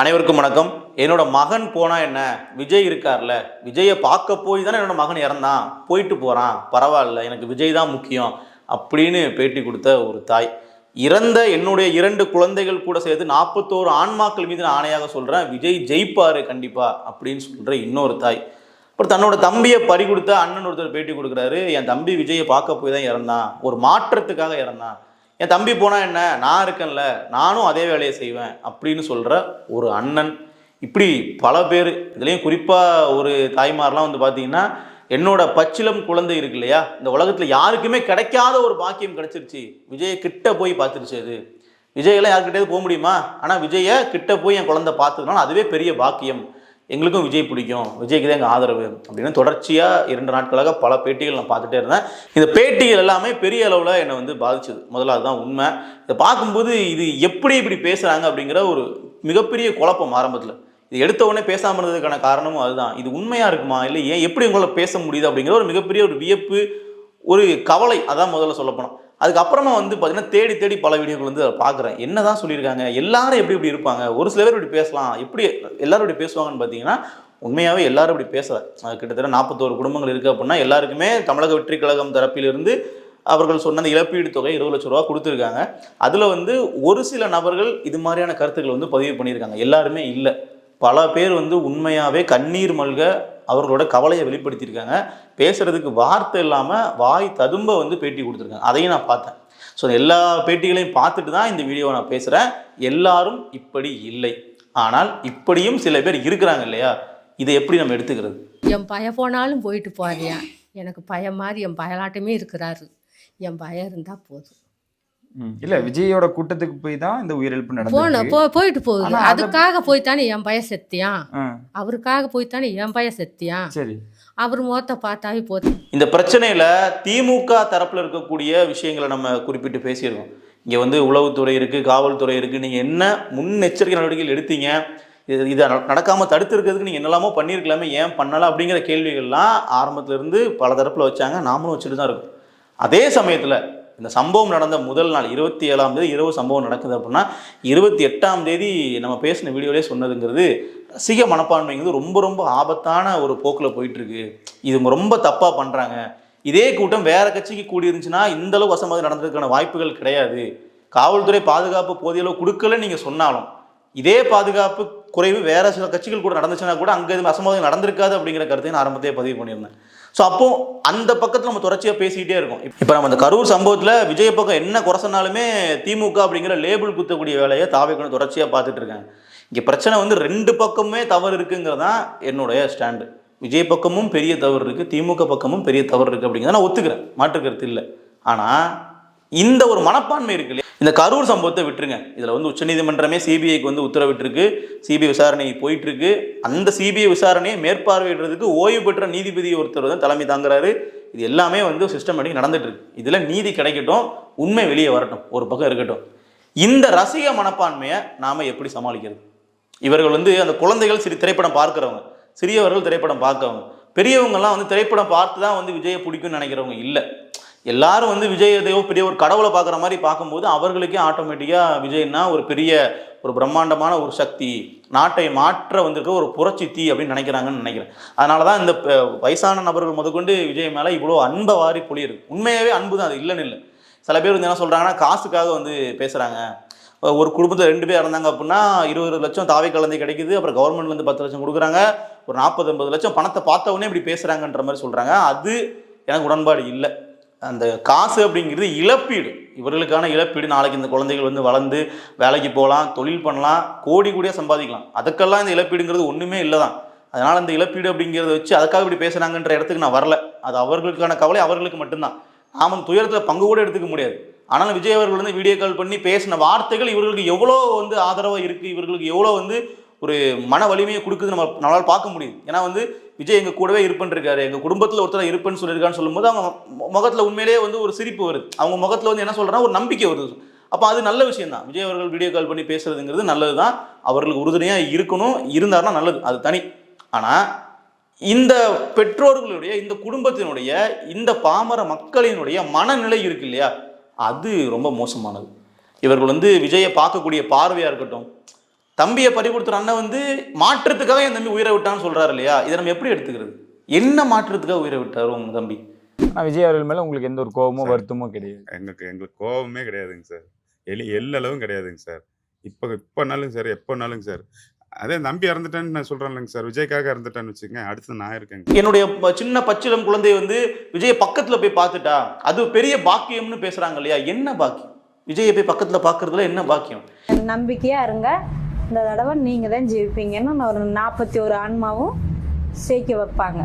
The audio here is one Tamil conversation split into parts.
அனைவருக்கும் வணக்கம். என்னோட மகன் போனா என்ன? விஜய் இருக்கார்ல. விஜயை பார்க்க போய் தானே என்னோட மகன் இறந்தான். போயிட்டு போறான். பரவாயில்ல எனக்கு விஜய் தான் முக்கியம் அப்படின்னு பேட்டி கொடுத்த ஒரு தாய். இறந்த என்னுடைய இரண்டு குழந்தைகள் கூட சேர்த்து நாற்பத்தோரு ஆன்மாக்கள் மீது நான் ஆணையாக சொல்றேன் விஜய் ஜெயிப்பாரு கண்டிப்பா அப்படின்னு சொல்ற இன்னொரு தாய். அப்புறம் தன்னோட தம்பியை பறி கொடுத்த அண்ணன் ஒருத்தர் பேட்டி கொடுக்குறாரு என் தம்பி விஜயை பார்க்க போய் தான் இறந்தான். ஒரு மாற்றத்துக்காக இறந்தான். என் தம்பி போனால் என்ன? நான் இருக்கேன்ல நானும் அதே வேலையை செய்வேன் அப்படின்னு சொல்கிற ஒரு அண்ணன். இப்படி பல பேர். இதுலேயும் குறிப்பாக ஒரு தாய்மார்லாம் வந்து பார்த்தீங்கன்னா என்னோட பச்சிலம் குழந்தை இருக்கு இல்லையா? இந்த உலகத்தில் யாருக்குமே கிடைக்காத ஒரு பாக்கியம் கிடைச்சிருச்சு. விஜயை கிட்ட போய் பார்த்துருச்சு அது. விஜயெல்லாம் யாருக்கிட்டேயாவது போக முடியுமா? ஆனால் விஜயை கிட்ட போய் என் குழந்தை பார்த்ததுனால அதுவே பெரிய பாக்கியம். எங்களுக்கும் விஜய் பிடிக்கும். விஜய்க்கு தான் எங்கள் ஆதரவு அப்படின்னு தொடர்ச்சியாக இரண்டு நாட்களாக பல பேட்டிகள் நான் பார்த்துட்டே இருந்தேன். இந்த பேட்டிகள் எல்லாமே பெரிய அளவில் என்னை வந்து பாதிச்சது. முதல்ல அதுதான் உண்மை. இதை பார்க்கும்போது இது எப்படி இப்படி பேசுகிறாங்க அப்படிங்கிற ஒரு மிகப்பெரிய குழப்பம் ஆரம்பத்தில். இது எடுத்த உடனே பேசாமல் இருந்ததுக்கான காரணமும் அதுதான். இது உண்மையாக இருக்குமா? இல்லை ஏன் எப்படி உங்களால் பேச முடியுது அப்படிங்கிற ஒரு மிகப்பெரிய ஒரு வியப்பு ஒரு கவலை அதான் முதல்ல சொல்லப்போனோம் அதுக்கப்புறமா வந்து பார்த்தீங்கன்னா தேடி தேடி பல வீடியோக்கள் வந்து அதை பார்க்குறேன் என்ன தான் சொல்லியிருக்காங்க? எல்லாரும் எப்படி இப்படி இருப்பாங்க? ஒரு சில பேர் இப்படி பேசலாம். எப்படி எல்லாரும் இப்படி பேசுவாங்கன்னு பார்த்தீங்கன்னா உண்மையாகவே எல்லாரும் இப்படி பேசல. அது கிட்டத்தட்ட நாற்பத்தோரு குடும்பங்கள் இருக்குது அப்படின்னா எல்லாருக்குமே தமிழக வெற்றி கழகம் தரப்பிலிருந்து அவர்கள் சொன்ன அந்த இழப்பீடு தொகை இருபது லட்ச ரூபா கொடுத்துருக்காங்க. அதில் வந்து ஒரு சில நபர்கள் இது மாதிரியான கருத்துக்களை வந்து பதிவு பண்ணியிருக்காங்க. எல்லாருமே இல்லை. பல பேர் வந்து உண்மையாகவே கண்ணீர் மல்க அவர்களோட கவலையை வெளிப்படுத்தியிருக்காங்க. பேசுறதுக்கு வார்த்தை இல்லாமல் வாய் ததும்ப வந்து பேட்டி கொடுத்துருக்காங்க. அதையும் நான் பார்த்தேன். ஸோ எல்லா பேட்டிகளையும் பார்த்துட்டு தான் இந்த வீடியோவை நான் பேசுகிறேன் எல்லாரும் இப்படி இல்லை. ஆனால் இப்படியும் சில பேர் இருக்கிறாங்க இல்லையா? இதை எப்படி நம்ம எடுத்துக்கிறது? என் பய போனாலும் போயிட்டு போறியா எனக்கு பயம் மாதிரி என் பயலாட்டமே இருக்கிறாரு. என் பயம் இருந்தால் போதும். இல்ல விஜயோட கூட்டத்துக்கு போய் தான் இந்த உயிரிழப்பு போன நடந்தது போ போயிட்டு போகுது அதுக்காக போய்த்தானே என் பய செத்தியான் அவருக்காக போய்த்தானே என் பய செத்தியான் சரி. அவர் முகத்தை பார்த்தாவே போதும். இந்த பிரச்சனையில் திமுக தரப்பில் இருக்கக்கூடிய விஷயங்களை நம்ம குறிப்பிட்டு பேசியிருக்கோம். இங்கே வந்து உளவுத்துறை இருக்குது காவல்துறை இருக்குது நீங்கள் என்ன முன்னெச்சரிக்கை நடவடிக்கைகள் எடுத்தீங்க? இது இதை நடக்காமல் தடுத்திருக்கிறதுக்கு நீங்கள் என்னெல்லாமோ பண்ணியிருக்கலாமே ஏன் பண்ணலை அப்படிங்கிற கேள்விகள்லாம் ஆரம்பத்துல இருந்து பல தரப்பில் வச்சாங்க. நாமளும் வச்சுட்டு தான் இருக்கோம். அதே சமயத்தில் இந்த சம்பவம் நடந்த முதல் நாள் இருபத்தி ஏழாம் தேதி இரவு சம்பவம் நடக்குது அப்படின்னா இருபத்தி எட்டாம் தேதி நம்ம பேசின வீடியோலே சொன்னதுங்கிறது ரசிக மனப்பான்மைங்கிறது ரொம்ப ரொம்ப ஆபத்தான ஒரு போக்கில் போயிட்டுருக்கு. இது ரொம்ப தப்பாக பண்ணுறாங்க இதே கூட்டம் வேற கட்சிக்கு கூடி இருந்துச்சுன்னா இந்த அளவு அசம்பாவிதம் நடந்ததுக்கான வாய்ப்புகள் கிடையாது. காவல்துறை பாதுகாப்பு போதிய அளவு கொடுக்கலன்னு நீங்கள் சொன்னாலும் இதே பாதுகாப்பு குறைவு வேற சில கட்சிகள் கூட நடந்துச்சுன்னா கூட அங்கே எதுவும் அசம்பாவிதம் நடந்திருக்காது அப்படிங்கிற கருத்தை நான் ஆரம்பத்தையே பதிவு பண்ணியிருந்தேன். ஸோ அப்போ அந்த பக்கத்தில் நம்ம தொடர்ச்சியாக பேசிக்கிட்டே இருக்கோம். இப்போ நம்ம அந்த கரூர் சம்பவத்தில் விஜய் பக்கம் என்ன குறைசனாலுமே திமுக அப்படிங்கிற லேபிள் குத்தக்கூடிய வேலையை தாவைக்கணும் தொடர்ச்சியாக பார்த்துட்டு இருக்காங்க இங்கே பிரச்சனை வந்து ரெண்டு பக்கமுமே தவறு இருக்குங்கிறது தான் என்னுடைய ஸ்டாண்டு விஜய் பக்கமும் பெரிய தவறு இருக்குது திமுக பக்கமும் பெரிய தவறு இருக்குது அப்படிங்கிறத நான் ஒத்துக்கிறேன். மாற்றுக்கிறது இல்லை. ஆனால் இந்த ஒரு மனப்பான்மை இருக்கு இந்த கரூர் சம்பவத்தை விட்டுருங்க. இதில் வந்து உச்சநீதிமன்றமே சிபிஐக்கு வந்து உத்தரவிட்டிருக்கு. சிபிஐ விசாரணை போயிட்டுருக்கு. அந்த சிபிஐ விசாரணையை மேற்பார்வையிடுறதுக்கு ஓய்வு பெற்ற நீதிபதி ஒருத்தர் தான் தலைமை தாங்குறாரு. இது எல்லாமே வந்து சிஸ்டமேட்டிக் நடந்துட்டு இருக்கு இதில் நீதி கிடைக்கட்டும் உண்மை வெளியே வரட்டும். ஒரு பக்கம் இருக்கட்டும். இந்த ரசிக மனப்பான்மையை நாம் எப்படி சமாளிக்கிறது? இவர்கள் வந்து அந்த குழந்தைகள் சிறு திரைப்படம் பார்க்குறவங்க சிறியவர்கள் திரைப்படம் பார்க்கறவங்க. பெரியவங்கெல்லாம் வந்து திரைப்படம் பார்த்து தான் வந்து விஜயை பிடிக்கும்னு நினைக்கிறவங்க இல்லை. எல்லாரும் வந்து விஜய் எதையோ பெரிய ஒரு கடவுளை பார்க்குற மாதிரி பார்க்கும்போது அவர்களுக்கே ஆட்டோமேட்டிக்காக விஜய்னா ஒரு பெரிய ஒரு பிரம்மாண்டமான ஒரு சக்தி நாட்டை மாற்ற வந்திருக்க ஒரு புரட்சி தீ அப்படின்னு நினைக்கிறாங்கன்னு நினைக்கிறேன். அதனால தான் இந்த வயசான நபர்கள் முதற்கொண்டு விஜய் மேலே இவ்வளோ அன்பை வாரி பொழியுது உண்மையாகவே அன்பு தான் அது இல்லைன்னு இல்லை. சில பேர் வந்து என்ன சொல்கிறாங்கன்னா காசுக்காக வந்து பேசுகிறாங்க ஒரு குடும்பத்தில் ரெண்டு பேர் இறந்தாங்க அப்படின்னா இருபது லட்சம் தாவை கலந்தை கிடைக்குது அப்புறம் கவர்மெண்ட்லேருந்து பத்து லட்சம் கொடுக்குறாங்க ஒரு நாற்பது ஐம்பது லட்சம் பணத்தை பார்த்த உடனே இப்படி பேசுகிறாங்கன்ற மாதிரி சொல்கிறாங்க அது எனக்கு உடன்பாடு இல்லை. அந்த காசு அப்படிங்கிறது இழப்பீடு. இவர்களுக்கான இழப்பீடு. நாளைக்கு இந்த குழந்தைகள் வந்து வளர்ந்து வேலைக்கு போகலாம் தொழில் பண்ணலாம் கோடி கோடியாக சம்பாதிக்கலாம். அதுக்கெல்லாம் இந்த இழப்பீடுங்கிறது ஒன்றுமே இல்லை தான் அதனால் அந்த இழப்பீடு அப்படிங்கிறத வச்சு அதுக்காக இப்படி பேசுகிறாங்கன்ற இடத்துக்கு நான் வரல. அது அவர்களுக்கான கவலை அவர்களுக்கு மட்டும்தான். நாம் அந்த துயரத்தில் பங்கு கூட எடுத்துக்க முடியாது. ஆனால் விஜய் அவர்கள் வந்து வீடியோ கால் பண்ணி பேசின வார்த்தைகள் இவர்களுக்கு எவ்வளோ வந்து ஆதரவாக இருக்குது இவர்களுக்கு எவ்வளோ வந்து ஒரு மன வலிமையை கொடுக்குது நம்ம நம்மளால் பார்க்க முடியுது. ஏன்னா வந்து விஜய் எங்கள் கூடவே இருப்பன் இருக்காரு எங்கள் குடும்பத்தில் ஒருத்தர் இருப்பேன்னு சொல்லியிருக்கான்னு சொல்லும்போது அவங்க முகத்தில் உண்மையிலேயே வந்து ஒரு சிரிப்பு வருது. அவங்க முகத்தில் வந்து என்ன சொல்கிறேன்னா ஒரு நம்பிக்கை வருது. அப்போ அது நல்ல விஷயம் தான். விஜய் அவர்கள் வீடியோ கால் பண்ணி பேசுறதுங்கிறது நல்லது தான். அவர்களுக்கு உறுதுணையாக இருக்கணும் இருந்தார்னா நல்லது. அது தனி. ஆனால் இந்த பெற்றோர்களுடைய இந்த குடும்பத்தினுடைய இந்த பாமர மக்களினுடைய மனநிலை இருக்கு இல்லையா? அது ரொம்ப மோசமானது. இவர்கள் வந்து விஜயை பார்க்கக்கூடிய பார்வையாக இருக்கட்டும் தம்பியை பறி கொடுத்துற அண்ணன் வந்து மாற்றத்துக்காக என் தம்பி உயிரை விட்டான்னு சொல்றாரு இல்லையா? இதை நம்ம எப்படி எடுத்துக்கிறது? என்ன மாற்றத்துக்காக உயிரை விட்டாரு உங்க தம்பி? ஆனா விஜய் அவர்கள் மேல உங்களுக்கு எந்த ஒரு கோபமோ வருத்தமோ கிடையாது. எங்களுக்கு எங்களுக்கு கோபமே கிடையாதுங்க சார். எலி எல்லளவும் கிடையாதுங்க சார். இப்போ இப்போனாலும் சார் எப்போனாலும் சார். அதே நம்பி இறந்துட்டேன்னு நான் சொல்கிறேன்லங்க சார். விஜய்க்காக இறந்துட்டேன்னு வச்சுக்கோங்க அடுத்து நான் இருக்கேங்க என்னுடைய ப- சின்ன பச்சிலம் குழந்தை வந்து விஜய பக்கத்துல போய் பார்த்துட்டா அது பெரிய பாக்கியம்னு பேசுறாங்க இல்லையா? என்ன பாக்கியம்? விஜயை போய் பக்கத்துல பார்க்கறதுல என்ன பாக்கியம்? நம்பிக்கையாக இருங்க. இந்த தடவை நீங்கள் தான் ஜெயிப்பீங்கன்னு ஒரு நாற்பத்தி ஒரு ஆன்மாவும் சேர்க்க வைப்பாங்க.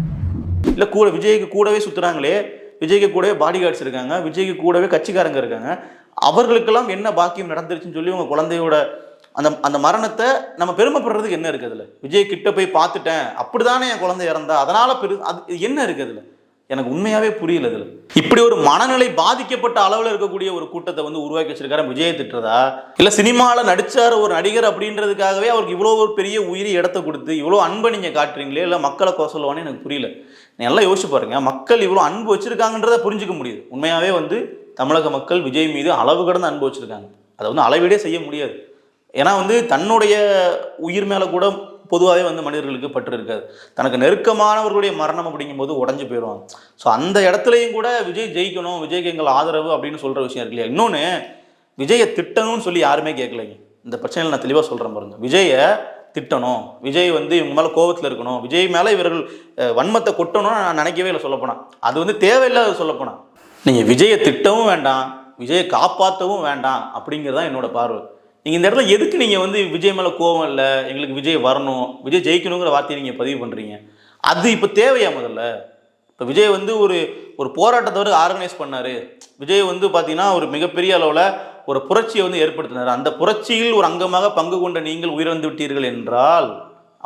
இல்ல கூட விஜய்க்கு கூடவே சுத்துறாங்களே விஜய்க்கு கூடவே பாடி கார்ட்ஸ் இருக்காங்க விஜய்க்கு கூடவே கட்சிக்காரங்க இருக்காங்க அவர்களுக்கெல்லாம் என்ன பாக்கியம் நடந்துருச்சுன்னு சொல்லி உங்க குழந்தையோட அந்த அந்த மரணத்தை நம்ம பெருமைப்படுறதுக்கு என்ன இருக்குது அதுல? விஜய் கிட்ட போய் பார்த்துட்டேன் அப்படிதானே என் குழந்தை இறந்தா அதனால பெரு அது என்ன இருக்குது அதுல? எனக்கு உண்மையாவே புரியல இதில். இப்படி ஒரு மனநிலை பாதிக்கப்பட்ட அளவில் இருக்கக்கூடிய ஒரு கூட்டத்தை வந்து உருவாக்கி வச்சிருக்காரு விஜயை திட்டுறதா? இல்ல சினிமாவில் நடிச்சார் ஒரு நடிகர் அப்படின்றதுக்காகவே அவருக்கு இவ்வளோ ஒரு பெரிய உயிரி இடத்த கொடுத்து இவ்வளோ அன்பை நீங்க காட்டுறீங்களே இல்ல மக்களை கோசலவானே எனக்கு புரியல. நல்லா யோசிச்சு பாருங்க மக்கள் இவ்வளோ அன்பு வச்சிருக்காங்கன்றத புரிஞ்சுக்க முடியுது. உண்மையாவே வந்து தமிழக மக்கள் விஜய் மீது அளவு கடந்து அன்பு வச்சுருக்காங்க. அதை வந்து அளவீடே செய்ய முடியாது. ஏன்னா வந்து தன்னுடைய உயிர் மேலே கூட பொதுவாகவே வந்து மனிதர்களுக்கு பற்று இருக்காது. தனக்கு நெருக்கமானவர்களுடைய மரணம் அப்படிங்கும்போது உடஞ்சு போயிடுவாங்க ஸோ அந்த இடத்துலையும் கூட விஜய் ஜெயிக்கணும் விஜய்க்கு எங்கள் ஆதரவு அப்படின்னு சொல்கிற விஷயம் இருக்கு இல்லையா? இன்னொன்று விஜயை திட்டணும்னு சொல்லி யாருமே கேட்கலைங்க. இந்த பிரச்சனையில் நான் தெளிவாக சொல்கிறேன் பாருங்க. விஜயை திட்டணும். விஜய் வந்து இவங்க மேலே கோபத்தில் இருக்கணும். விஜய் மேலே இவர்கள் வன்மத்தை கொட்டணும்னு நான் நினைக்கவே இல்லை சொல்லப்போனேன் அது வந்து தேவையில்லாத சொல்லப்போனேன் நீங்கள் விஜயை திட்டவும் வேண்டாம் விஜயை காப்பாற்றவும் வேண்டாம் அப்படிங்கிறது தான் என்னோட பார்வை. நீங்கள் இந்த இடத்துல எதுக்கு நீங்கள் வந்து விஜய் மேலே கோவம் இல்லை? எங்களுக்கு விஜய் வரணும். விஜய் ஜெயிக்கணுங்கிற வார்த்தையை நீங்கள் பதிவு பண்ணுறீங்க அது இப்போ தேவையா முதல்ல? இப்போ விஜய் வந்து ஒரு ஒரு போராட்டத்தை வந்து ஆர்கனைஸ் பண்ணார். விஜய் வந்து பார்த்தீங்கன்னா ஒரு மிகப்பெரிய அளவில் ஒரு புரட்சியை வந்து ஏற்படுத்தினார். அந்த புரட்சியில் ஒரு அங்கமாக பங்கு கொண்ட நீங்கள் உயிரிழந்து விட்டீர்கள் என்றால்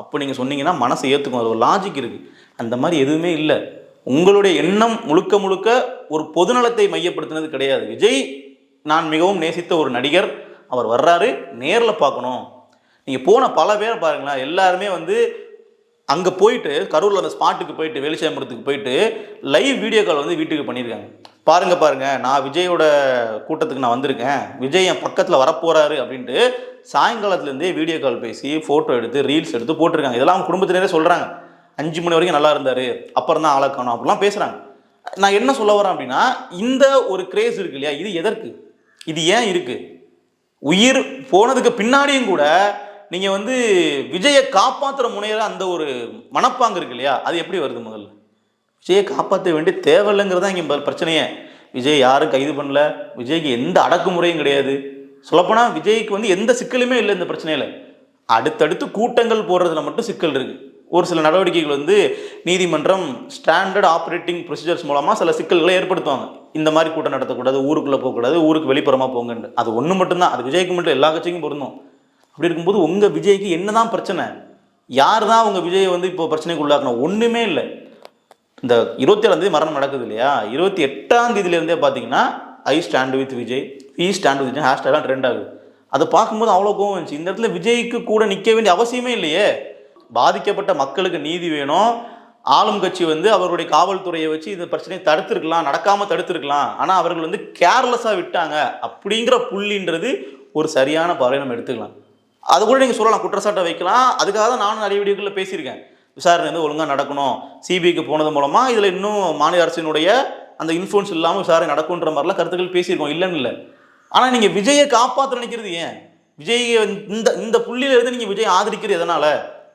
அப்போ நீங்கள் சொன்னீங்கன்னா மனசை ஏற்றுக்கும் அது ஒரு லாஜிக் இருக்குது அந்த மாதிரி எதுவுமே இல்லை. உங்களுடைய எண்ணம் முழுக்க முழுக்க ஒரு பொதுநலத்தை மையப்படுத்தினது கிடையாது. விஜய் நான் மிகவும் நேசித்த ஒரு நடிகர். அவர் வர்றாரு நேரில் பார்க்கணும். நீங்கள் போன பல பேர் பாருங்களேன் எல்லாருமே வந்து அங்கே போயிட்டு கரூரில் அந்த ஸ்பாட்டுக்கு போயிட்டு வெளிச்சேம்பரத்துக்கு போயிட்டு லைவ் வீடியோ கால் வந்து வீட்டுக்கு பண்ணியிருக்காங்க பாருங்க பாருங்க நான் விஜயோட கூட்டத்துக்கு நான் வந்திருக்கேன். விஜய் என் பக்கத்தில் வரப்போறாரு அப்படின்ட்டு சாயங்காலத்துலேருந்தே வீடியோ கால் பேசி ஃபோட்டோ எடுத்து ரீல்ஸ் எடுத்து போட்டிருக்காங்க. இதெல்லாம் அவங்க குடும்பத்தினரே சொல்கிறாங்க அஞ்சு மணி வரைக்கும் நல்லா இருந்தார் அப்புறம் தான் ஆளக்கணும் அப்படிலாம் பேசுகிறாங்க நான் என்ன சொல்ல வரேன் அப்படின்னா இந்த ஒரு கிரேஸ் இருக்கு இல்லையா? இது எதற்கு? இது ஏன் இருக்குது உயிர் போனதுக்கு பின்னாடியும் கூட நீங்க வந்து விஜயை காப்பாற்றுற முனையில அந்த ஒரு மனப்பாங்கு இருக்கு இல்லையா? அது எப்படி வருது முதல்ல? விஜயை காப்பாற்ற வேண்டிய தேவையில்லைங்கிறதா தான் இங்கே பிரச்சனையே. விஜய் யாரும் கைது பண்ணல. விஜய்க்கு எந்த அடக்குமுறையும் கிடையாது. சொல்லப்போனால் விஜய்க்கு வந்து எந்த சிக்கலுமே இல்லை இந்த பிரச்சனையில். அடுத்தடுத்து கூட்டங்கள் போடுறதுல மட்டும் சிக்கல் இருக்கு. ஒரு சில நடவடிக்கைகள் வந்து நீதிமன்றம் ஸ்டாண்டர்ட் ஆப்ரேட்டிங் ப்ரொசீஜர்ஸ் மூலமாக சில சிக்கல்களை ஏற்படுத்துவாங்க. இந்த மாதிரி கூட்டம் நடத்தக்கூடாது ஊருக்குள்ளே போகக்கூடாது ஊருக்கு வெளிப்புறமாக போங்கன்னு. அது ஒன்று மட்டும்தான். அது விஜய்க்கு மட்டும் எல்லா கட்சிக்கும் பொருந்தும். அப்படி இருக்கும்போது உங்கள் விஜய்க்கு என்ன தான் பிரச்சனை? யார் தான் உங்கள் விஜயை வந்து இப்போ பிரச்சனைக்கு உள்ளாக்கணும் ஒன்றுமே இல்லை. இந்த இருபத்தி ஏழாம் தேதி மரணம் நடக்குது இல்லையா? இருபத்தி எட்டாம் தேதியிலேருந்தே பார்த்தீங்கன்னா I stand with Vijay we stand with Vijay ஹேஷ்டேக்லாம் trend ஆகுது. அதை பார்க்கும்போது அவ்வளோ கோவம் வந்துச்சு. இந்த இடத்துல விஜய்க்கு கூட நிற்க வேண்டிய அவசியமே இல்லையே. பாதிக்கப்பட்ட மக்களுக்கு நீதி வேணும். ஆளும் கட்சி வந்து அவருடைய காவல்துறையை வச்சு இந்த பிரச்சனையை தடுத்துருக்கலாம் நடக்காமல் தடுத்திருக்கலாம். ஆனால் அவர்கள் வந்து கேர்லெஸ்ஸாக விட்டாங்க. அப்படிங்கிற புள்ளின்றது ஒரு சரியான பார்வை நம்ம எடுத்துக்கலாம். அது கூட நீங்கள் சொல்லலாம் குற்றச்சாட்டை வைக்கலாம். அதுக்காக தான் நானும் நிறைய வீடியோக்களில் பேசியிருக்கேன். விசாரணை வந்து ஒழுங்காக நடக்கணும் சிபிஐக்கு போனது மூலமாக இதில் இன்னும் மாநில அரசினுடைய அந்த இன்ஃப்ளூன்ஸ் இல்லாமல் விசாரணை நடக்குன்ற மாதிரிலாம் கருத்துக்கள் பேசியிருக்கோம். இல்லைன்னு இல்லை. ஆனால் நீங்கள் விஜயை காப்பாற்ற நினைக்கிறது ஏன்? விஜய் இந்த இந்த புள்ளியிலேருந்து நீங்கள் விஜய் ஆதரிக்கிறது எதனால்?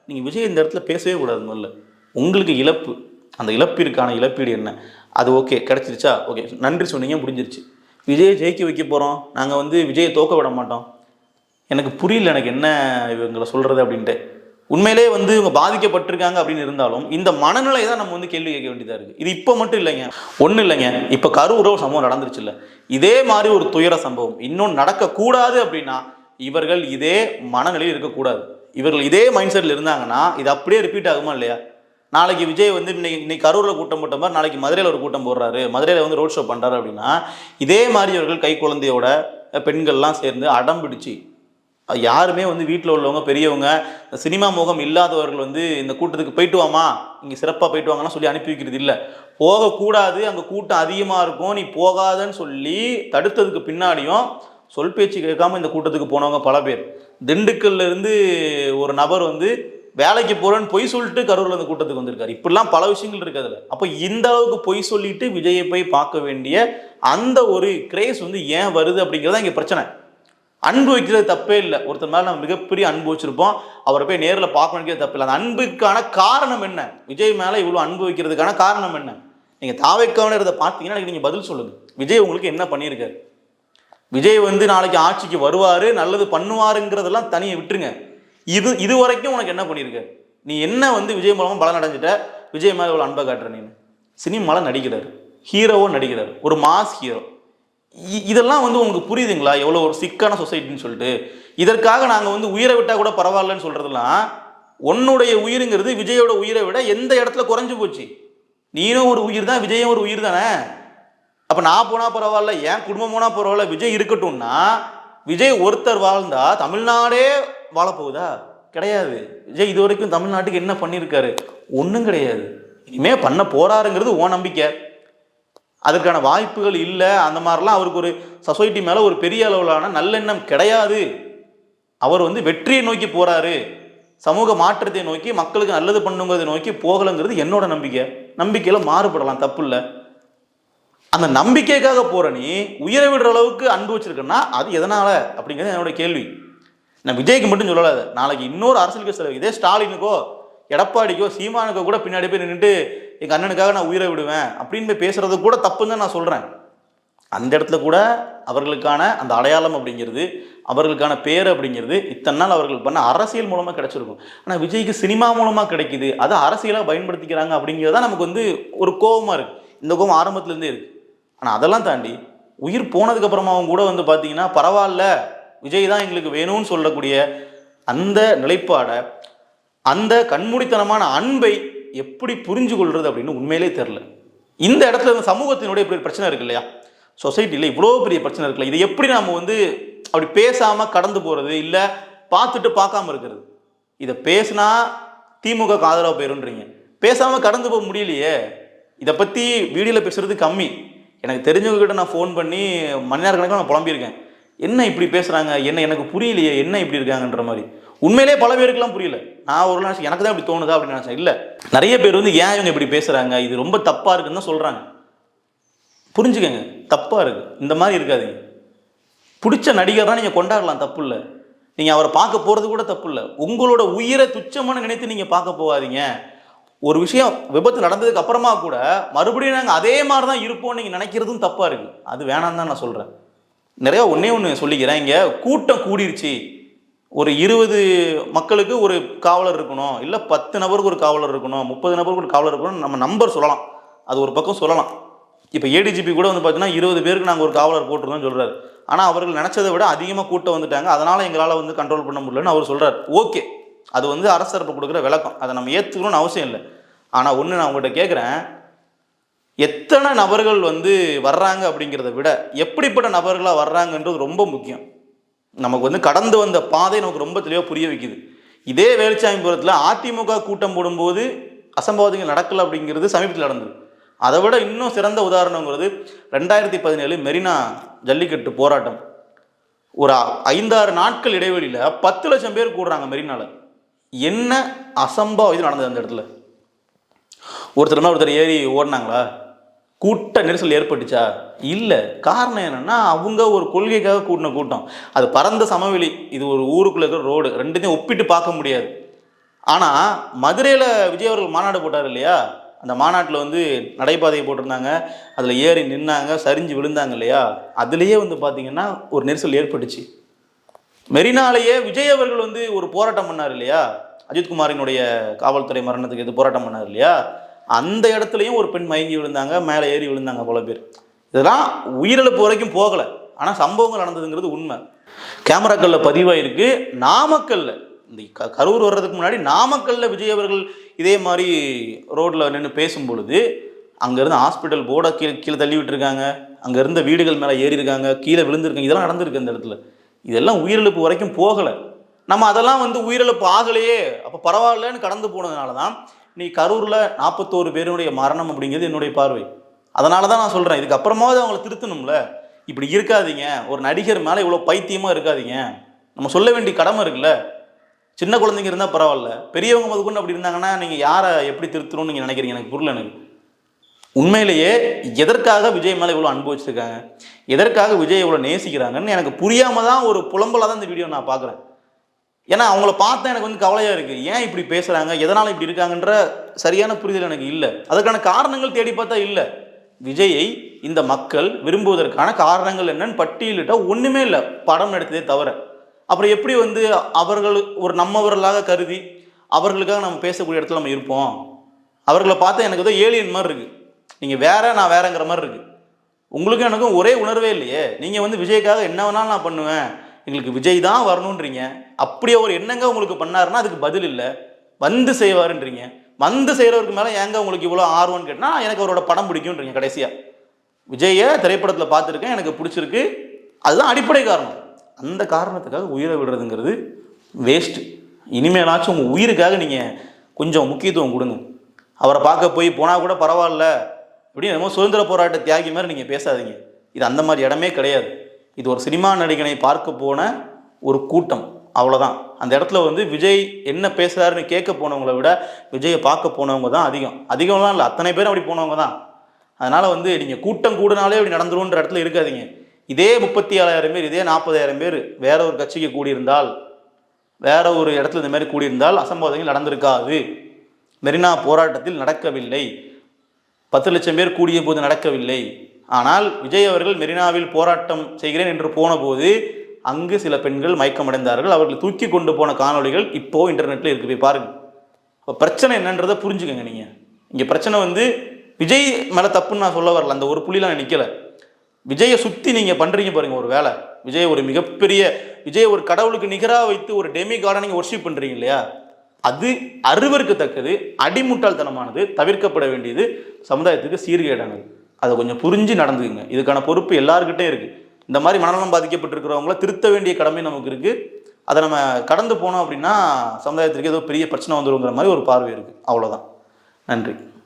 நீங்கள் விஜய் இந்த இடத்துல பேசவே கூடாது முதல்ல உங்களுக்கு இழப்பு. அந்த இழப்பிற்கான இழப்பீடு என்ன? அது ஓகே கிடச்சிருச்சா? ஓகே நன்றி சொன்னீங்க முடிஞ்சிருச்சு. விஜயை ஜெயிக்க வைக்க போகிறோம் நாங்கள் வந்து விஜயை தோக்க விட மாட்டோம். எனக்கு புரியல எனக்கு என்ன இவங்களை சொல்கிறது அப்படின்ட்டு. உண்மையிலே வந்து இவங்க பாதிக்கப்பட்டிருக்காங்க அப்படின்னு இருந்தாலும் இந்த மனநிலை தான் நம்ம வந்து கேள்வி கேட்க வேண்டியதாக இருக்குது இது இப்போ மட்டும் இல்லைங்க. ஒன்றும் இல்லைங்க. இப்போ கரூர சம்பவம் நடந்துருச்சு இல்லை. இதே மாதிரி ஒரு துயர சம்பவம். இன்னும் நடக்கக்கூடாது அப்படின்னா இவர்கள் இதே மனநிலையில் இருக்கக்கூடாது. இவர்கள் இதே மைண்ட் செட்டில் இருந்தாங்கன்னா இது அப்படியே ரிப்பீட் ஆகுமா இல்லையா? நாளைக்கு விஜய் வந்து இன்னைக்கு இன்னைக்கு கரூரில் கூட்டம் போட்ட மாதிரி நாளைக்கு மதுரையில் ஒரு கூட்டம் போடுறாரு. மதுரையில் வந்து ரோட் ஷோ பண்ணுறாரு அப்படின்னா இதே மாதிரி இவர்கள் கை குழந்தையோட பெண்கள்லாம் சேர்ந்து அடம் பிடிச்சி அது யாருமே வந்து வீட்டில் உள்ளவங்க பெரியவங்க சினிமா முகம் இல்லாதவர்கள் வந்து இந்த கூட்டத்துக்கு போயிட்டு வாமா இங்கே சிறப்பாக போயிட்டு வாங்கலாம் சொல்லி அனுப்பி வைக்கிறது இல்லை. போகக்கூடாது அங்கே கூட்டம் அதிகமாக இருக்கும் நீ போகாதன்னு சொல்லி தடுத்ததுக்கு பின்னாடியும் சொல் பேச்சு கேட்காம இந்த கூட்டத்துக்கு போனவங்க பல பேர். திண்டுக்கல்ல இருந்து ஒரு நபர் வந்து வேலைக்கு போறேன்னு பொய் சொல்லிட்டு கரூர்ல அந்த கூட்டத்துக்கு வந்திருக்காரு. இப்படிலாம் பல விஷயங்கள் இருக்கு அதுல. அப்போ இந்த அளவுக்கு பொய் சொல்லிட்டு விஜயை போய் பார்க்க வேண்டிய அந்த ஒரு கிரேஸ் வந்து ஏன் வருது அப்படிங்கிறது இங்க பிரச்சனை. அன்பு வைக்கிறது தப்பே இல்லை. ஒருத்தர் மேலே நம்ம மிகப்பெரிய அன்பு வச்சிருப்போம். அவரை போய் நேரில் பார்க்கணுங்கிறது தப்பு இல்லை. அந்த அன்புக்கான காரணம் என்ன? விஜய் மேலே இவ்வளோ அன்பு வைக்கிறதுக்கான காரணம் என்ன? நீங்கள் தாவைக்கான இதை பார்த்தீங்கன்னா எனக்கு பதில் சொல்லுங்கள் விஜய் உங்களுக்கு என்ன பண்ணியிருக்காரு? விஜய் வந்து நாளைக்கு ஆட்சிக்கு வருவார் நல்லது பண்ணுவாருங்கிறதெல்லாம் தனியை விட்டுருங்க. இது இது வரைக்கும் உனக்கு என்ன பண்ணியிருக்க? நீ என்ன வந்து விஜய் மூலமாக பலன் அடைஞ்சிட்ட? விஜய் மேலே இவ்வளோ அன்பை காட்டுற நீ சினிமாவில் நடிக்கிறார். ஹீரோவோ நடிக்கிறார். ஒரு மாஸ் ஹீரோ இதெல்லாம் வந்து உங்களுக்கு புரியுதுங்களா? எவ்வளோ ஒரு சிக்கான சொசைட்டின்னு சொல்லிட்டு. இதற்காக நாங்கள் வந்து உயிரை விட்டால் கூட பரவாயில்லன்னு சொல்கிறதுலாம் உன்னுடைய உயிருங்கிறது விஜயோட உயிரை விட எந்த இடத்துல குறைஞ்சு போச்சு? நீனும் ஒரு உயிர் தான் விஜயும் ஒரு உயிர் தானே? அப்போ நான் போனால் பரவாயில்ல என் குடும்பம் போனால் பரவாயில்ல விஜய் இருக்கட்டும்னா விஜய் ஒருத்தர் வாழ்ந்தா தமிழ்நாடே வாழப்போகுதா? கிடையாது. விஜய் இது வரைக்கும் தமிழ்நாட்டுக்கு என்ன பண்ணியிருக்காரு ஒன்றும் கிடையாது. இனிமே பண்ண போறாருங்கிறது ஓ நம்பிக்கை. அதற்கான வாய்ப்புகள் இல்லை அந்த மாதிரிலாம் அவருக்கு ஒரு சொசைட்டி மேலே ஒரு பெரிய அளவிலான நல்லெண்ணம் கிடையாது. அவர் வந்து வெற்றியை நோக்கி போறாரு. சமூக மாற்றத்தை நோக்கி மக்களுக்கு நல்லது பண்ணுங்கிறதை நோக்கி போகலைங்கிறது என்னோட நம்பிக்கை. நம்பிக்கையில் மாறுபடலாம் தப்பு இல்லை. அந்த நம்பிக்கைக்காக போற நீ உயிரை விடுற அளவுக்கு அன்பு வச்சிருக்கேன்னா அது எதனால அப்படிங்கிறது என்னோட கேள்வி. நான் விஜய்க்கு மட்டும் சொல்லலை அதை. நாளைக்கு இன்னொரு அரசியல் கட்சி இதே ஸ்டாலினுக்கோ எடப்பாடிக்கோ சீமானுக்கோ கூட பின்னாடி போய் நின்றுட்டு எங்கள் அண்ணனுக்காக நான் உயிரை விடுவேன் அப்படின்னு போய் பேசுறது கூட தப்புன்னு தான் நான் சொல்கிறேன் அந்த இடத்துல கூட அவர்களுக்கான அந்த அடையாளம் அப்படிங்கிறது அவர்களுக்கான பேர் அப்படிங்கிறது இத்தனை நாள் அவர்கள் பண்ண அரசியல் மூலமாக கிடைச்சிருக்கும். ஆனால் விஜய்க்கு சினிமா மூலமாக கிடைக்குது. அதை அரசியலாக பயன்படுத்திக்கிறாங்க அப்படிங்கிறது தான் நமக்கு வந்து ஒரு கோபமாக இருக்குது இந்த கோபம் ஆரம்பத்துலேருந்தே இருக்குது ஆனால் அதெல்லாம் தாண்டி உயிர் போனதுக்கு அப்புறமாவும் கூட வந்து பார்த்தீங்கன்னா பரவாயில்ல விஜய் தான் எங்களுக்கு வேணும்னு சொல்லக்கூடிய அந்த நிலைப்பாடை அந்த கண்மூடித்தனமான அன்பை எப்படி புரிஞ்சு கொள்வது அப்படின்னு உண்மையிலே தெரில இந்த இடத்துல இந்த சமூகத்தினுடைய இப்படி பிரச்சனை இருக்கு இல்லையா? சொசைட்டியில் இவ்வளோ பெரிய பிரச்சனை இருக்குல்ல இதை எப்படி நாம் வந்து அப்படி பேசாமல் கடந்து போகிறது இல்லை பார்த்துட்டு பார்க்காம இருக்கிறது? இதை பேசினா திமுக காதலாக போயிருன்றீங்க. பேசாமல் கடந்து போக முடியலையே. இதை பற்றி வீடியோவில் பேசுகிறது கம்மி. எனக்கு தெரிஞ்சவங்ககிட்ட நான் ஃபோன் பண்ணி மணி நேர கணக்காக நான் புலம்பியிருக்கேன். என்ன இப்படி பேசுகிறாங்க என்ன எனக்கு புரியலையே? என்ன இப்படி இருக்காங்கன்ற மாதிரி. உண்மையிலே பல பேருக்குலாம் புரியல. நான் ஒரு நாள் எனக்கு தான் இப்படி தோணுதா அப்படின்னு நினச்சேன். இல்லை நிறைய பேர் வந்து ஏன் இவங்க இப்படி பேசுகிறாங்க இது ரொம்ப தப்பாக இருக்குன்னு தான் சொல்கிறாங்க புரிஞ்சுக்கங்க தப்பாக இருக்குது இந்த மாதிரி இருக்காதீங்க. பிடிச்ச நடிகர் தான் நீங்கள் கொண்டாடலாம் தப்பு இல்லை. நீங்கள் அவரை பார்க்க போகிறது கூட தப்பு இல்லை. உங்களோட உயிரை துச்சமான நினைத்து நீங்கள் பார்க்க போகாதீங்க. ஒரு விஷயம் விபத்து நடந்ததுக்கு அப்புறமா கூட மறுபடியும் நாங்கள் அதே மாதிரி தான் இருப்போம் நீங்கள் நினைக்கிறதும் தப்பாக இருக்குது அது வேணாம் தான் நான் சொல்கிறேன் நிறைய ஒன்றே ஒன்று சொல்லிக்கிறேன். இங்கே கூட்டம் கூடிருச்சு. ஒரு இருபது மக்களுக்கு ஒரு காவலர் இருக்கணும். இல்லை பத்து நபருக்கு ஒரு காவலர் இருக்கணும். முப்பது நபருக்கு ஒரு காவலர் இருக்கணும் நம்ம நம்பர் சொல்லலாம். அது ஒரு பக்கம் சொல்லலாம். இப்போ ஏடிஜிபி கூட வந்து பார்த்தீங்கன்னா இருபது பேருக்கு நாங்கள் ஒரு காவலர் போட்டிருந்தோம்னு சொல்கிறாரு ஆனால் அவர்கள் நினச்சதை விட அதிகமாக கூட்டம் வந்துட்டாங்க. அதனால் எங்களால் வந்து கண்ட்ரோல் பண்ண முடியலன்னு அவர் சொல்கிறார் ஓகே அது வந்து அரசரப்பு கொடுக்குற விளக்கம். அதை நம்ம ஏற்றுக்கணும்னு அவசியம் இல்லை. ஆனால் ஒன்று நான் உங்கள்கிட்ட கேட்குறேன் எத்தனை நபர்கள் வந்து வர்றாங்க அப்படிங்கிறத விட எப்படிப்பட்ட நபர்களாக வர்றாங்கன்றது ரொம்ப முக்கியம். நமக்கு வந்து கடந்து வந்த பாதை நமக்கு ரொம்ப தெளிவாக புரிய வைக்குது. இதே வேலுச்சாமிபுரத்தில் அதிமுக கூட்டம் போடும்போது அசம்பாவிதங்கள் நடக்கலை அப்படிங்கிறது சமீபத்தில் நடந்தது. அதை விட இன்னும் சிறந்த உதாரணங்கிறது ரெண்டாயிரத்தி பதினேழு மெரினா ஜல்லிக்கட்டு போராட்டம். ஒரு ஐந்தாறு நாட்கள் இடைவெளியில் பத்து லட்சம் பேர் கூடுறாங்க மெரினாவில் என்ன அசம்பாவிதம் நடந்தது அந்த இடத்துல? ஒருத்தர் ஒருத்தர் ஏறி ஓடினாங்களா? கூட்ட நெரிசல் ஏற்பட்டுச்சா? இல்லை. காரணம் என்னன்னா அவங்க ஒரு கொள்கைக்காக கூட்டின கூட்டம். அது பரந்த சமவெளி. இது ஒரு ஊருக்குள்ளே இருக்கிற ரோடு. ரெண்டுத்தையும் ஒப்பிட்டு பார்க்க முடியாது. ஆனால் மதுரையில் விஜய் அவர்கள் மாநாடு போட்டார் இல்லையா? அந்த மாநாட்டில் வந்து நடைபாதையை போட்டிருந்தாங்க. அதில் ஏறி நின்னாங்க சரிஞ்சு விழுந்தாங்க இல்லையா? அதுலேயே வந்து பார்த்திங்கன்னா ஒரு நெரிசல் ஏற்பட்டுச்சு. மெரினாலேயே விஜய் அவர்கள் வந்து ஒரு போராட்டம் பண்ணார் இல்லையா? அஜித்குமாரினுடைய காவல்துறை மரணத்துக்கு எது போராட்டம் பண்ணார் இல்லையா? அந்த இடத்துலையும் ஒரு பெண் மயங்கி விழுந்தாங்க மேலே ஏறி விழுந்தாங்க பல பேர். இதெல்லாம் உயிரிழப்பு வரைக்கும் போகலை. ஆனால் சம்பவங்கள் நடந்ததுங்கிறது உண்மை. கேமராக்களில் பதிவாயிருக்கு. நாமக்கல்ல இந்த க- கரூர் வர்றதுக்கு முன்னாடி நாமக்கல்ல விஜய் அவர்கள் இதே மாதிரி ரோட்டில் நின்று பேசும் பொழுது அங்கேருந்து ஹாஸ்பிட்டல் போர்டை கீழே கீழே தள்ளி விட்டுருக்காங்க அங்கே இருந்த வீடுகள் மேலே ஏறி இருக்காங்க கீழே விழுந்திருக்காங்க. இதெல்லாம் நடந்திருக்கு அந்த இடத்துல. இதெல்லாம் உயிரிழப்பு வரைக்கும் போகலை. நம்ம அதெல்லாம் வந்து உயிரிழப்பு ஆகலையே. அப்போ பரவாயில்லன்னு கடந்து போனதுனால தான் நீ கரூரில் நாற்பத்தோரு பேருடைய மரணம் அப்படிங்கிறது என்னுடைய பார்வை. அதனால தான் நான் சொல்கிறேன் இதுக்கப்புறமாவது அவங்கள திருத்தணும்ல. இப்படி இருக்காதீங்க. ஒரு நடிகர் மேலே இவ்வளோ பைத்தியமாக இருக்காதீங்க. நம்ம சொல்ல வேண்டிய கடமை இருக்குல்ல. சின்ன குழந்தைங்க இருந்தால் பரவாயில்ல. பெரியவங்க முதற்கொண்டு அப்படி இருந்தாங்கன்னா நீங்கள் யாரை எப்படி திருத்தணும்னு நீங்கள் நினைக்கிறீங்க? எனக்கு புரியல எனக்கு. உண்மையிலேயே எதற்காக விஜய் மேலே இவ்வளோ அனுபவிச்சிருக்காங்க எதற்காக விஜய் இவ்வளோ நேசிக்கிறாங்கன்னு எனக்கு புரியாமல் தான் ஒரு புலம்பலாக தான் இந்த வீடியோ நான் பார்க்குறேன். ஏன்னா அவங்கள பார்த்தா எனக்கு வந்து கவலையாக இருக்குது ஏன் இப்படி பேசுகிறாங்க எதனால் இப்படி இருக்காங்கன்ற சரியான புரிதல் எனக்கு இல்லை. அதுக்கான காரணங்கள் தேடி பார்த்தா இல்லை. விஜயை இந்த மக்கள் விரும்புவதற்கான காரணங்கள் என்னன்னு பட்டியலிட்டால் ஒன்றுமே இல்லை. படம் எடுத்ததே தவிர. அப்புறம் எப்படி வந்து அவர்கள் ஒரு நம்மவர்களாக கருதி அவர்களுக்காக நம்ம பேசக்கூடிய இடத்துல நம்ம இருப்போம்? அவர்களை பார்த்தா எனக்கு ஏதோ ஏலியன் மாதிரி இருக்குது நீங்கள் வேற நான் வேறங்கிற மாதிரி இருக்குது உங்களுக்கும் எனக்கும் ஒரே உணர்வே இல்லையே. நீங்கள் வந்து விஜய்க்காக என்ன வேணாலும் நான் பண்ணுவேன். எங்களுக்கு விஜய் தான் வரணுன்றீங்க. அப்படியே ஒரு என்னங்க உங்களுக்கு பண்ணாருன்னா அதுக்கு பதில் இல்லை. வந்து செய்வாருன்றீங்க. வந்து செய்கிறவருக்கு மேலே ஏங்க உங்களுக்கு இவ்வளோ ஆர்வம்னு கேட்டால் எனக்கு அவரோட படம் பிடிக்கும்ன்றீங்க கடைசியாக விஜயை திரைப்படத்தில் பார்த்துருக்கேன். எனக்கு பிடிச்சிருக்கு. அதுதான் அடிப்படை காரணம். அந்த காரணத்துக்காக உயிரை விடுறதுங்கிறது வேஸ்ட்டு இனிமேலாச்சும் உங்கள் உயிருக்காக நீங்கள் கொஞ்சம் முக்கியத்துவம் கொடுங்க. அவரை பார்க்க போய் போனால் கூட பரவாயில்ல. இப்படி என்னமோ சுதந்திர போராட்ட தியாகி மாதிரி நீங்கள் பேசாதீங்க. இது அந்த மாதிரி இடமே கிடையாது. இது ஒரு சினிமா நடிகனை பார்க்க போன ஒரு கூட்டம். அவ்வளோதான் அந்த இடத்துல வந்து விஜய் என்ன பேசுகிறாருன்னு கேட்க போனவங்கள விட விஜயை பார்க்க போனவங்க தான் அதிகம். அதிகம்லாம் இல்லை. அத்தனை பேரும் அப்படி போனவங்க தான். அதனால் வந்து நீங்கள் கூட்டம் கூடினாலே அப்படி நடந்துருன்ற இடத்துல இருக்காதீங்க. இதே முப்பத்தி ஏழாயிரம் பேர் இதே நாற்பதாயிரம் பேர் வேற ஒரு கட்சிக்கு கூடியிருந்தால் வேற ஒரு இடத்துல இந்த மாதிரி கூடியிருந்தால் அசம்பாவிதங்கள் நடந்திருக்காது. மெரினா போராட்டத்தில் நடக்கவில்லை. பத்து லட்சம் பேர் கூடிய போது நடக்கவில்லை. ஆனால் விஜய் அவர்கள் மெரினாவில் போராட்டம் செய்கிறேன் என்று போனபோது அங்கு சில பெண்கள் மயக்கமடைந்தார்கள். அவர்கள் தூக்கி கொண்டு போன காணொளிகள் இப்போ இன்டர்நெட்டில் இருக்கு. போய் பாருங்க. இப்போ பிரச்சனை என்னன்றதை புரிஞ்சுக்கங்க நீங்கள் இங்கே பிரச்சனை வந்து விஜய் மேலே தப்புன்னு நான் சொல்ல வரல. அந்த ஒரு புள்ளிலாம் நான் நிற்கலை விஜயை சுற்றி நீங்கள் பண்ணுறீங்க பாருங்கள் ஒரு வேலை. விஜய் ஒரு மிகப்பெரிய விஜய் ஒரு கடவுளுக்கு நிகராக வைத்து ஒரு டெமி கார்டை நீங்கள் ஒர்ஷிப் பண்ணுறீங்க இல்லையா? அது அருவருக்கத்தக்கது அடிமுட்டாள்தனமானது தவிர்க்கப்பட வேண்டியது சமுதாயத்துக்கு சீர்கேடானது. அதை கொஞ்சம் புரிஞ்சு நடந்துக்குங்க. இதுக்கான பொறுப்பு எல்லாருக்கிட்டே இருக்குது இந்த மாதிரி மனநலம் பாதிக்கப்பட்டிருக்கிறவங்கள திருத்த வேண்டிய கடமை நமக்கு இருக்குது அதை நம்ம கடந்து போனோம் அப்படின்னா சமுதாயத்திற்கு ஏதோ பெரிய பிரச்சனை வந்துருங்கிற மாதிரி ஒரு பார்வை இருக்குது அவ்வளோதான் நன்றி.